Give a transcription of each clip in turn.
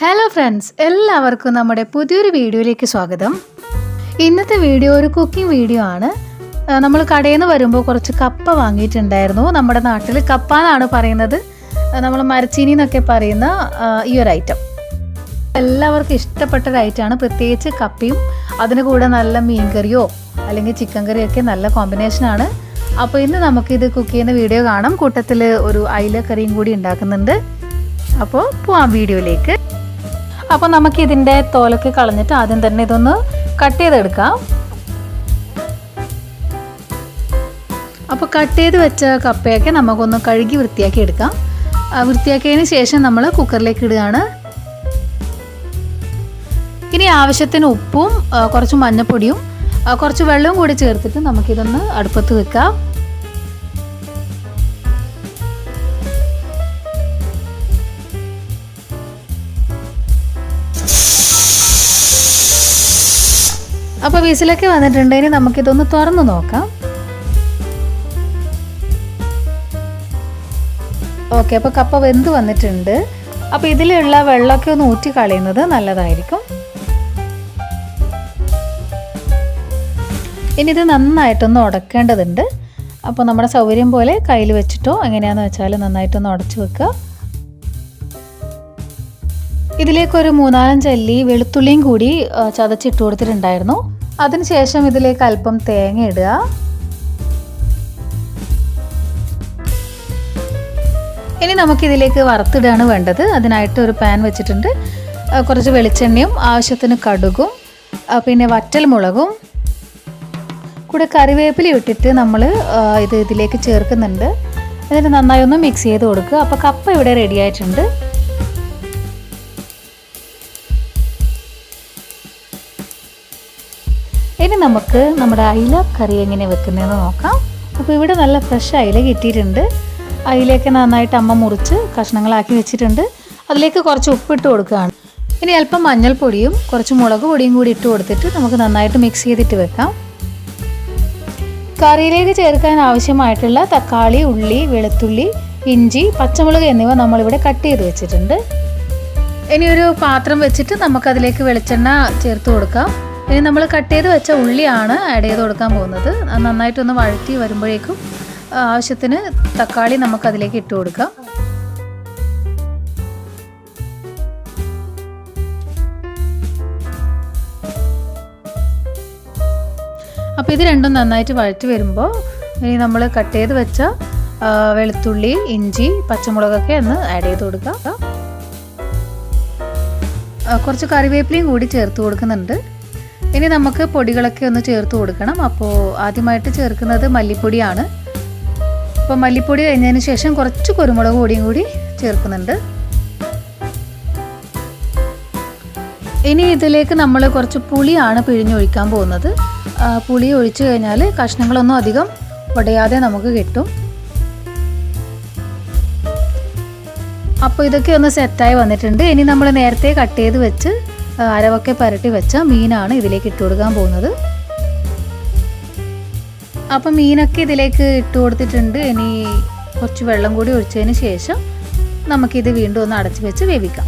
Hello friends എല്ലാവർക്കും നമ്മുടെ പുതിയൊരു വീഡിയോയിലേക്ക് സ്വാഗതം. ഇന്നത്തെ വീഡിയോ ഒരു കുക്കിംഗ് വീഡിയോ ആണ്. നമ്മൾ കടയിൽ നിന്ന് വരുമ്പോൾ കുറച്ച് കപ്പ വാങ്ങിയിട്ടുണ്ടായിരുന്നു. നമ്മുടെ നാട്ടിൽ കപ്പ എന്നാണ് പറയുന്നത്. നമ്മൾ മരച്ചീനി എന്നൊക്കെ പറയുന്ന ഈ ഒരു ഐറ്റം എല്ലാവർക്കും ഇഷ്ടപ്പെട്ട ഒരു ഐറ്റമാണ് പ്രത്യേകിച്ച് കപ്പയും അതിന് കൂടെ നല്ല മീൻകറിയോ അല്ലെങ്കിൽ ചിക്കൻ കറിയോ ഒക്കെ നല്ല കോമ്പിനേഷനാണ് അപ്പോൾ ഇന്ന് നമുക്കിത് കുക്ക് ചെയ്യുന്ന വീഡിയോ കാണാം. കൂട്ടത്തിൽ ഒരു അയില കറിയും കൂടി ഉണ്ടാക്കുന്നുണ്ട്. അപ്പോൾ പോവാം വീഡിയോയിലേക്ക്. അപ്പോൾ നമുക്ക് ഇതിന്റെ തോലൊക്കെ കളഞ്ഞിട്ട് ആദ്യം തന്നെ ഇതൊന്ന് കട്ട് ചെയ്തെടുക്കാം. അപ്പോൾ കട്ട് ചെയ്ത് വെച്ച കപ്പയൊക്കെ നമുക്കൊന്ന് കഴുകി വൃത്തിയാക്കി എടുക്കാം. വൃത്തിയാക്കിയതിന് ശേഷം നമ്മൾ കുക്കറിലേക്ക് ഇടുകയാണ്. ഇനി ആവശ്യത്തിന് ഉപ്പും കുറച്ച് മഞ്ഞപ്പൊടിയും കുറച്ച് വെള്ളവും കൂടി ചേർത്തിട്ട് നമുക്കിതൊന്ന് അടുപ്പത്ത് വെക്കാം. അപ്പോൾ വിസിലൊക്കെ വന്നിട്ടുണ്ട്. ഇനി നമുക്കിതൊന്ന് തുറന്ന് നോക്കാം. ഓക്കെ അപ്പോൾ കപ്പ വെന്ത് വന്നിട്ടുണ്ട്. അപ്പോൾ ഇതിലുള്ള വെള്ളമൊക്കെ ഒന്ന് ഊറ്റി കളയുന്നത് നല്ലതായിരിക്കും. ഇനി ഇത് നന്നായിട്ടൊന്ന് ഉടക്കേണ്ടതുണ്ട്. അപ്പോൾ നമ്മുടെ സൗകര്യം പോലെ കയ്യിൽ വെച്ചിട്ടോ എങ്ങനെയാണെന്ന് വെച്ചാൽ നന്നായിട്ടൊന്ന് ഉടച്ച് വെക്കുക. ഇതിലേക്കൊരു മൂന്നാലഞ്ച് അല്ലി വെളുത്തുള്ളിയും കൂടി ചതച്ചിട്ട് കൊടുത്തിട്ടുണ്ടായിരുന്നു. അതിനുശേഷം ഇതിലേക്ക് അല്പം തേങ്ങ ഇടുക. ഇനി നമുക്കിതിലേക്ക് വറുത്തിടുകയാണ് വേണ്ടത്. അതിനായിട്ട് ഒരു പാൻ വെച്ചിട്ടുണ്ട്. കുറച്ച് വെളിച്ചെണ്ണയും ആവശ്യത്തിന് കടുകും പിന്നെ വറ്റൽ മുളകും കൂടെ കറിവേപ്പില ഇട്ടിട്ട് നമ്മൾ ഇത് ഇതിലേക്ക് ചേർക്കുന്നുണ്ട്. എന്നിട്ട് നന്നായി ഒന്ന് മിക്സ് ചെയ്ത് കൊടുക്കുക. അപ്പോൾ കപ്പ ഇവിടെ റെഡി ആയിട്ടുണ്ട്. ഇനി നമുക്ക് നമ്മുടെ അയില കറി എങ്ങനെ വെക്കുന്നതെന്ന് നോക്കാം. അപ്പോൾ ഇവിടെ നല്ല ഫ്രഷ് അയില കിട്ടിയിട്ടുണ്ട്. അയിലയൊക്കെ നന്നായിട്ട് അമ്മ മുറിച്ച് കഷ്ണങ്ങളാക്കി വെച്ചിട്ടുണ്ട്. അതിലേക്ക് കുറച്ച് ഉപ്പിട്ട് കൊടുക്കുകയാണ്. ഇനി അല്പം മഞ്ഞൾപ്പൊടിയും കുറച്ച് മുളക് പൊടിയും കൂടി ഇട്ട് കൊടുത്തിട്ട് നമുക്ക് നന്നായിട്ട് മിക്സ് ചെയ്തിട്ട് വെക്കാം. കറിയിലേക്ക് ചേർക്കാൻ ആവശ്യമായിട്ടുള്ള തക്കാളി ഉള്ളി വെളുത്തുള്ളി ഇഞ്ചി പച്ചമുളക് എന്നിവ നമ്മളിവിടെ കട്ട് ചെയ്ത് വെച്ചിട്ടുണ്ട്. ഇനി ഒരു പാത്രം വെച്ചിട്ട് നമുക്കതിലേക്ക് വെളിച്ചെണ്ണ ചേർത്ത് കൊടുക്കാം. ഇനി നമ്മൾ കട്ട് ചെയ്ത് വെച്ച ഉള്ളിയാണ് ആഡ് ചെയ്ത് കൊടുക്കാൻ പോകുന്നത്. നന്നായിട്ടൊന്ന് വഴറ്റി വരുമ്പോഴേക്കും ആവശ്യത്തിന് തക്കാളി നമുക്കതിലേക്ക് ഇട്ട് കൊടുക്കാം. അപ്പോൾ ഇത് രണ്ടും നന്നായിട്ട് വഴറ്റി വരുമ്പോൾ ഇനി നമ്മൾ കട്ട് ചെയ്ത് വെച്ച വെളുത്തുള്ളി ഇഞ്ചി പച്ചമുളകൊക്കെ ഒന്ന് ആഡ് ചെയ്ത് കൊടുക്കാം. കുറച്ച് കറിവേപ്പിലയും കൂടി ചേർത്ത് കൊടുക്കുന്നുണ്ട്. ഇനി നമുക്ക് പൊടികളൊക്കെ ഒന്ന് ചേർത്ത് കൊടുക്കണം. അപ്പോൾ ആദ്യമായിട്ട് ചേർക്കുന്നത് മല്ലിപ്പൊടിയാണ്. അപ്പോൾ മല്ലിപ്പൊടി കഴിഞ്ഞതിന് ശേഷം കുറച്ച് കുരുമുളക് പൊടിയും കൂടി ചേർക്കുന്നുണ്ട്. ഇനി ഇതിലേക്ക് നമ്മൾ കുറച്ച് പുളിയാണ് പിഴിഞ്ഞൊഴിക്കാൻ പോകുന്നത്. പുളി ഒഴിച്ചു കഴിഞ്ഞാൽ കഷ്ണങ്ങളൊന്നും അധികം ഉടയാതെ നമുക്ക് കിട്ടും. അപ്പോൾ ഇതൊക്കെ ഒന്ന് സെറ്റായി വന്നിട്ടുണ്ട്. ഇനി നമ്മൾ നേരത്തെ കട്ട് ചെയ്ത് വെച്ച് അരവൊക്കെ പരട്ടി വെച്ച മീനാണ് ഇതിലേക്ക് ഇട്ട് കൊടുക്കാൻ പോകുന്നത്. അപ്പം മീനൊക്കെ ഇതിലേക്ക് ഇട്ട് കൊടുത്തിട്ടുണ്ട്. ഇനി കുറച്ച് വെള്ളം കൂടി ഒഴിച്ചതിന് ശേഷം നമുക്കിത് വീണ്ടും ഒന്ന് അടച്ചു വെച്ച് വേവിക്കാം.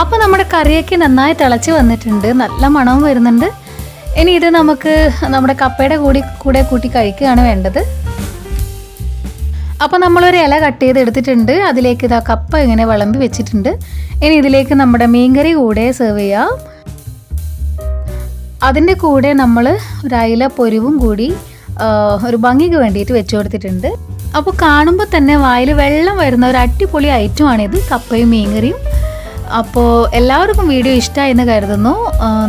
അപ്പോൾ നമ്മുടെ കറിയൊക്കെ നന്നായി തിളച്ച് വന്നിട്ടുണ്ട്. നല്ല മണവും വരുന്നുണ്ട്. ഇനി ഇത് നമുക്ക് നമ്മുടെ കപ്പയുടെ കൂടി കൂടെ കൂട്ടി കഴിക്കുകയാണ് വേണ്ടത്. അപ്പോൾ നമ്മളൊരു ഇല കട്ട് ചെയ്ത് എടുത്തിട്ടുണ്ട് അതിലേക്ക് ഇതാ കപ്പ ഇങ്ങനെ വിളമ്പി വെച്ചിട്ടുണ്ട്. ഇനി ഇതിലേക്ക് നമ്മുടെ മീൻകറി കൂടെ സെർവ് ചെയ്യാം. അതിന്റെ കൂടെ നമ്മൾ ഒരു അയില പൊരിവും കൂടി ഒരു ഭംഗിക്ക് വേണ്ടിയിട്ട് വെച്ചു കൊടുത്തിട്ടുണ്ട്. അപ്പോൾ കാണുമ്പോൾ തന്നെ വായിൽ വെള്ളം വരുന്ന ഒരു അടിപൊളി ഐറ്റമാണിത് കപ്പയും മീൻകറിയും. അപ്പോൾ എല്ലാവർക്കും വീഡിയോ ഇഷ്ടമായി എന്ന് കരുതുന്നു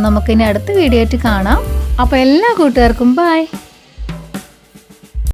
നമുക്കിനി അടുത്ത വീഡിയോ ആയിട്ട് കാണാം. അപ്പോൾ എല്ലാ കൂട്ടുകാർക്കും ബൈ